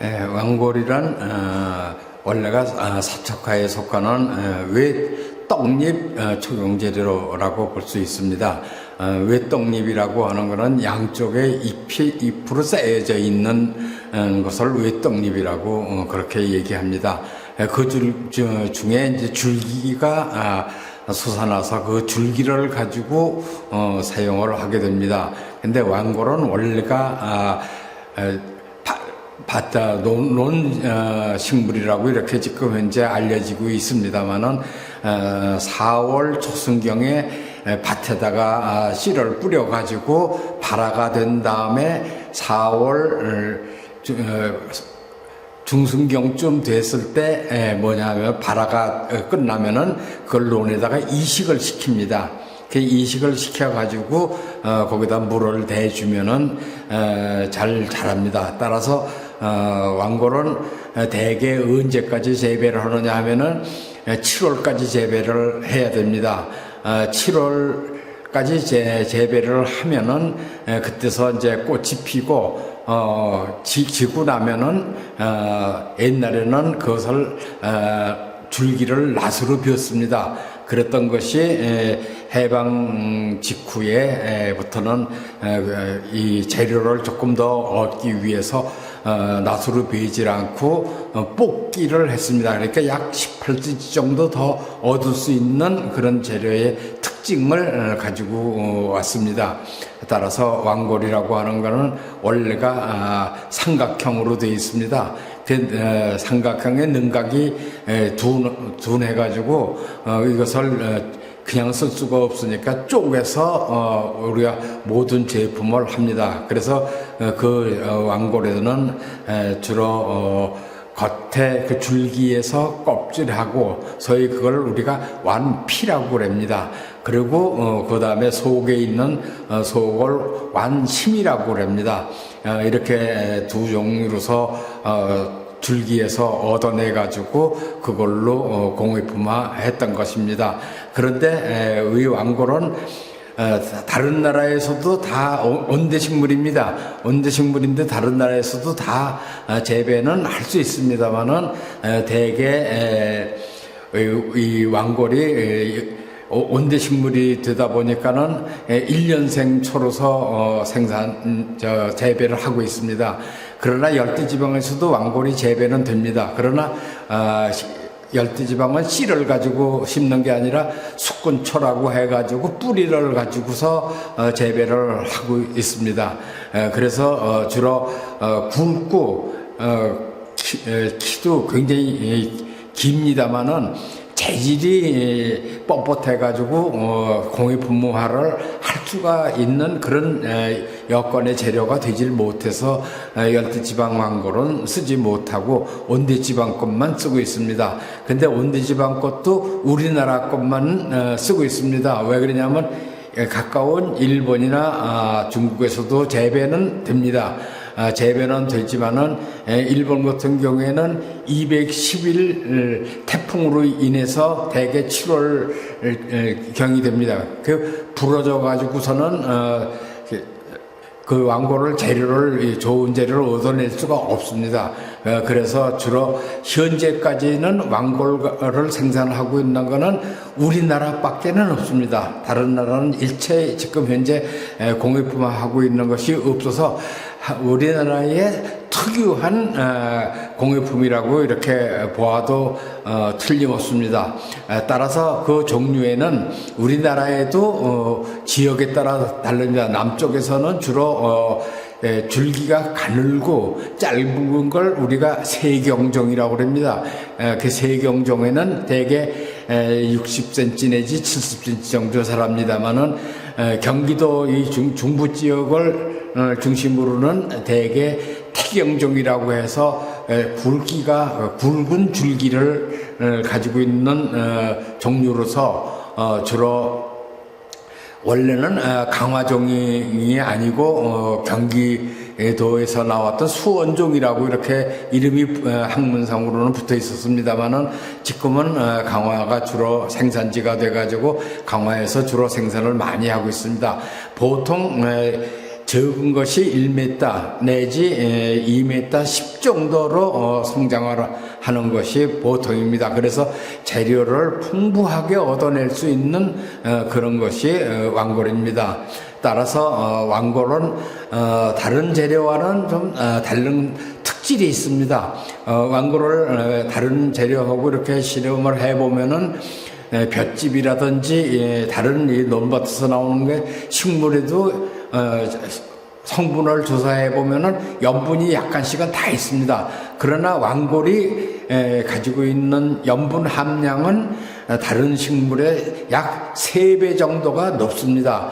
에, 왕골이란 어, 원래가 아, 사척화에 속하는 어, 외 떡잎 어, 초경재료라고 볼 수 있습니다. 어, 외떡잎이라고 하는 것은 양쪽에 잎이 잎으로 쌓여져 있는 어, 것을 외떡잎이라고 어, 그렇게 얘기합니다. 에, 그 줄, 저, 중에 이제 줄기가 아, 솟아나서 그 줄기를 가지고 어, 사용을 하게 됩니다. 근데 왕골은 원래가 아, 에, 논, 논 어, 식물이라고 이렇게 지금 현재 알려지고 있습니다만은 어, 4월 초순경에 에, 밭에다가 아, 씨를 뿌려 가지고 발화가 된 다음에 4월 중순경쯤 됐을 때 에, 뭐냐면 발화가 어, 끝나면은 그걸 논에다가 이식을 시킵니다. 그 이식을 시켜가지고 어, 거기다 물을 대주면은 에, 잘 자랍니다. 따라서 어, 왕골은 어, 대개 언제까지 재배를 하느냐 하면은 7월까지 재배를 해야 됩니다. 어, 7월까지 재, 재배를 하면은 에, 그때서 이제 꽃이 피고 어, 지, 지고 나면은 어, 옛날에는 그것을 어, 줄기를 낫으로 비웠습니다. 그랬던 것이 에, 해방 직후에부터는 이 재료를 조금 더 얻기 위해서 어, 낫으로 베이질 않고 어, 뽑기를 했습니다. 그러니까 약 18cm 정도 더 얻을 수 있는 그런 재료의 특징을 어, 가지고 어, 왔습니다. 따라서 왕골이라고 하는 것은 원래가 아, 삼각형으로 되어 있습니다. 그 에, 삼각형의 능각이 에, 둔, 둔해가지고 어, 이것을 어, 그냥 쓸 수가 없으니까 쪼개서 어, 우리가 모든 제품을 합니다. 그래서 어, 그 어, 에, 주로 어, 겉에 그 줄기에서 껍질하고 소위 그걸 우리가 완피라고 그럽니다. 그리고 어, 그 다음에 속에 있는 어, 속을 완심이라고 그럽니다. 어, 이렇게 두 종류로서 어, 줄기에서 얻어내 가지고 그걸로 어, 공예품화 했던 것입니다. 그런데 에, 이 왕골은 어, 다른 나라에서도 다 온- 온대식물입니다. 온대식물인데 다른 나라에서도 다 어, 재배는 할 수 있습니다만은 에, 대개 에, 이, 이 왕골이 온대식물이 되다 보니까는 에, 1년생 초로서 어, 생산 재배를 하고 있습니다. 그러나 열대지방에서도 왕골이 재배는 됩니다. 그러나 아, 시- 열대지방은 씨를 가지고 심는 게 아니라 숙군초라고 해가지고 뿌리를 가지고서 어, 재배를 하고 있습니다. 에, 그래서 어, 주로 어, 굵고 어, 키도 굉장히 에, 깁니다만은 재질이 뻣뻣해가지고 어, 공익분무화를 할 수가 있는 그런 에, 여건의 재료가 되질 못해서 에, 열대지방 왕골은 쓰지 못하고 온대지방 것만 쓰고 있습니다. 근데 온대지방 것도 우리나라 것만 어, 쓰고 있습니다. 왜 그러냐면 에, 가까운 일본이나 아, 중국에서도 재배는 됩니다. 아, 재배는 되지만은 에, 일본 같은 경우에는 210일 태풍으로 인해서 대개 7월 경이 됩니다. 그 부러져 가지고서는 어, 그- 그 왕고를 재료를 이 좋은 재료를 얻어낼 수가 없습니다. 어, 그래서 주로 현재까지는 왕골을 생산하고 있는 것은 우리나라밖에는 없습니다. 다른 나라는 일체 지금 현재 에, 공예품화하고 있는 것이 없어서 하- 우리나라의 특유한 어, 공예품이라고 이렇게 보아도 어, 틀림없습니다. 에, 따라서 그 종류에는 우리나라에도 어, 지역에 따라 다릅니다. 남쪽에서는 주로 줄기가 가늘고 짧은 걸 우리가 세경종이라고 그럽니다. 에, 그 세경종에는 대개 60cm 내지 70cm 정도 자랍니다만은 에, 경기도 이 중, 중부 지역을 어, 중심으로는 대개 태경종이라고 해서 에, 굵기가 어, 굵은 줄기를 어, 가지고 있는 어, 종류로서 어, 주로 원래는 어, 강화종이 아니고 어, 경기도에서 나왔던 수원종이라고 이렇게 이름이 어, 학문상으로는 붙어 있었습니다만은 지금은 어, 강화가 주로 생산지가 돼가지고 강화에서 주로 생산을 많이 하고 있습니다. 보통 에, 적은 것이 1m 내지 에, 2m 10 정도로 어, 성장을 하는 것이 보통입니다. 그래서 재료를 풍부하게 얻어낼 수 있는 어, 그런 것이 어, 왕골입니다. 따라서 어, 왕골은 어, 다른 재료와는 좀 어, 다른 특질이 있습니다. 어, 왕골을 어, 다른 재료하고 이렇게 실험을 해보면은 에, 볏짚이라든지 예, 다른 이 논밭에서 나오는 게 식물에도 어, 성분을 조사해 보면은 염분이 약간씩은 다 있습니다. 그러나 왕골이 에, 가지고 있는 염분 함량은 어, 다른 식물의 약세배 정도가 높습니다.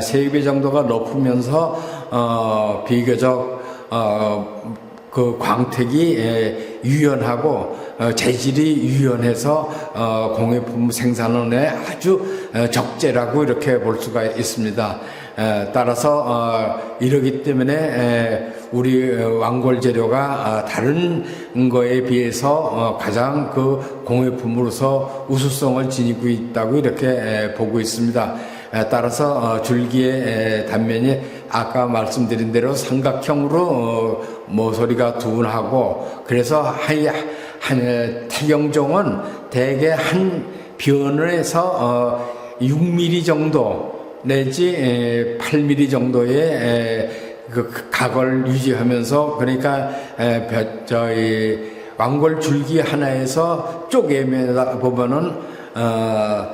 세배 정도가 높으면서 어, 비교적 어, 그 광택이 에, 유연하고 어, 재질이 유연해서 어, 공예품 생산원에 아주 어, 적재라고 이렇게 볼 수가 있습니다. 에, 따라서 어, 이러기 때문에 에, 우리 어, 왕골 재료가 아, 다른 거에 비해서 어, 가장 그 공예품으로서 우수성을 지니고 있다고 이렇게 에, 보고 있습니다. 에, 따라서 어, 줄기의 에, 단면이 아까 말씀드린 대로 삼각형으로 어, 모서리가 둔하고 그래서 한, 한 태경종은 대개 한 변에서 어, 6mm 정도 내지 에, 8mm 정도의 에, 그 각을 유지하면서 그러니까 에, 벼- 저희 왕골 줄기 하나에서 쪼개면 보면은 어,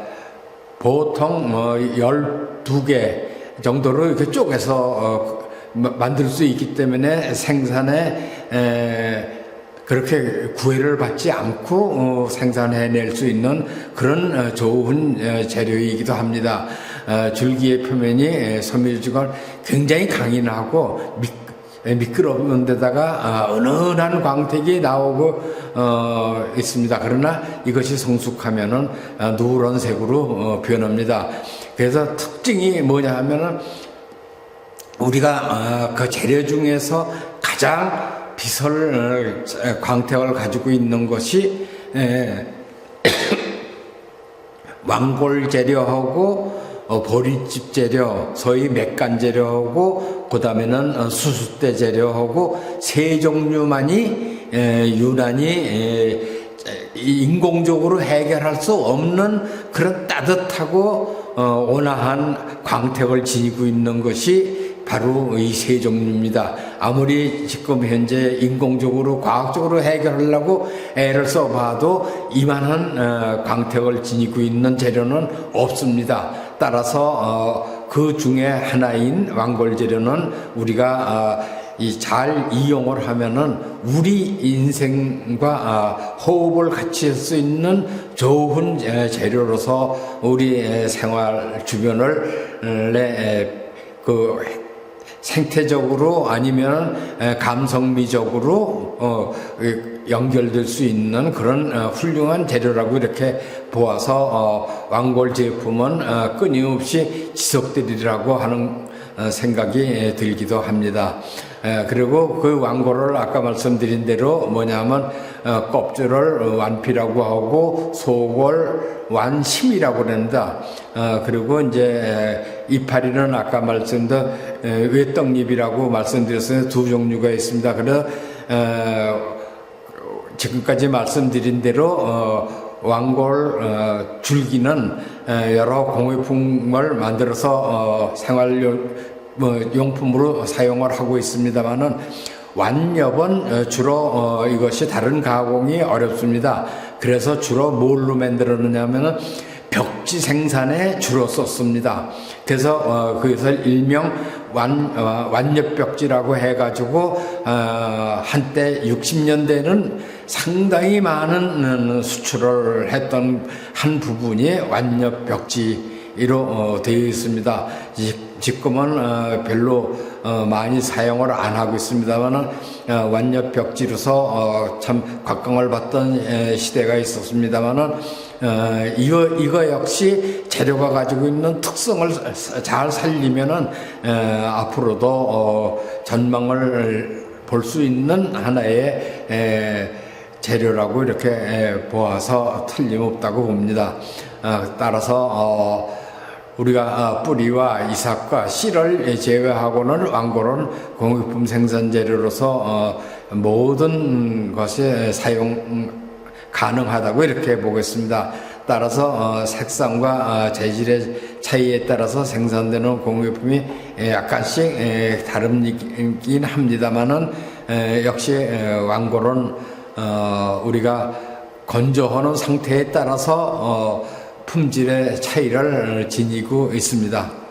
보통 뭐 12개 정도로 이렇게 쪼개서 어, 마- 만들 수 있기 때문에 생산에 에, 그렇게 구애를 받지 않고 어, 생산해낼 수 있는 그런 어, 좋은 어, 재료이기도 합니다. 어, 줄기의 표면이 에, 섬유질은 굉장히 강인하고 미끄러운 데다가 아, 은은한 광택이 나오고 어, 있습니다. 그러나 이것이 성숙하면은 아, 누런색으로 어, 변합니다. 그래서 특징이 뭐냐 하면은 우리가 어, 그 재료 중에서 가장 비설 어, 광택을 가지고 있는 것이 에, 왕골 재료하고 어, 보리집 재료, 소위 맥간 재료하고 그 다음에는 수수대 재료하고 세 종류만이 에, 유난히 인공적으로 해결할 수 없는 그런 따뜻하고 어, 온화한 광택을 지니고 있는 것이 바로 이 세 종류입니다. 아무리 지금 현재 인공적으로 과학적으로 해결하려고 애를 써봐도 이만한 어, 광택을 지니고 있는 재료는 없습니다. 따라서 어, 그 중에 하나인 왕골 재료는 우리가 어, 이잘 이용을 하면은 우리 인생과 아, 호흡을 같이 할 수 있는 좋은 에, 재료로서 우리 에, 생활 주변을 그 생태적으로 아니면 에, 감성미적으로 어, 이, 연결될 수 있는 그런 어, 훌륭한 재료라고 이렇게 보아서 어, 왕골 제품은 어, 끊임없이 지속되리라고 하는 어, 생각이 에, 들기도 합니다. 에, 그리고 그 왕골을 아까 말씀드린 대로 뭐냐면 어, 껍질을 완피라고 하고 속을 완심이라고 그런다. 어, 그리고 이제 에, 이파리는 아까 말씀드린 에, 외떡잎이라고 말씀드렸어요. 두 종류가 있습니다. 그래서 에, 지금까지 말씀드린 대로 어, 왕골 어, 줄기는 에, 여러 공예품을 만들어서 어, 생활 뭐, 용품으로 사용을 하고 있습니다만은 완엽은 어, 주로 어, 이것이 다른 가공이 어렵습니다. 그래서 주로 뭘로 만들었느냐면은 벽지 생산에 주로 썼습니다. 그래서 어, 그것을 일명 완 어, 완엽벽지라고 해가지고 어, 한때 60년대는 상당히 많은 음, 수출을 했던 한 부분이 완엽벽지로 어, 되어 있습니다. 지- 지금은 어, 별로 어, 많이 사용을 안 하고 있습니다만은 어, 완엽 벽지로서 어, 참 각광을 받던 에, 시대가 있었습니다만은 어, 이거 이거 역시 재료가 가지고 있는 특성을 사- 잘 살리면은 에, 앞으로도 어, 전망을 볼 수 있는 하나의 에, 재료라고 이렇게 에, 보아서 틀림없다고 봅니다. 어, 따라서 어, 우리가 어, 뿌리와 이삭과 씨를 제외하고는 완골은 공유품 생산 재료로서 어, 모든 것에 사용 가능하다고 이렇게 보겠습니다. 따라서 어, 색상과 어, 재질의 차이에 따라서 생산되는 공유품이 에, 약간씩 에, 다르긴 합니다만은 에, 역시 에, 완골은 어, 우리가 건조하는 상태에 따라서 어, 품질의 차이를 지니고 있습니다.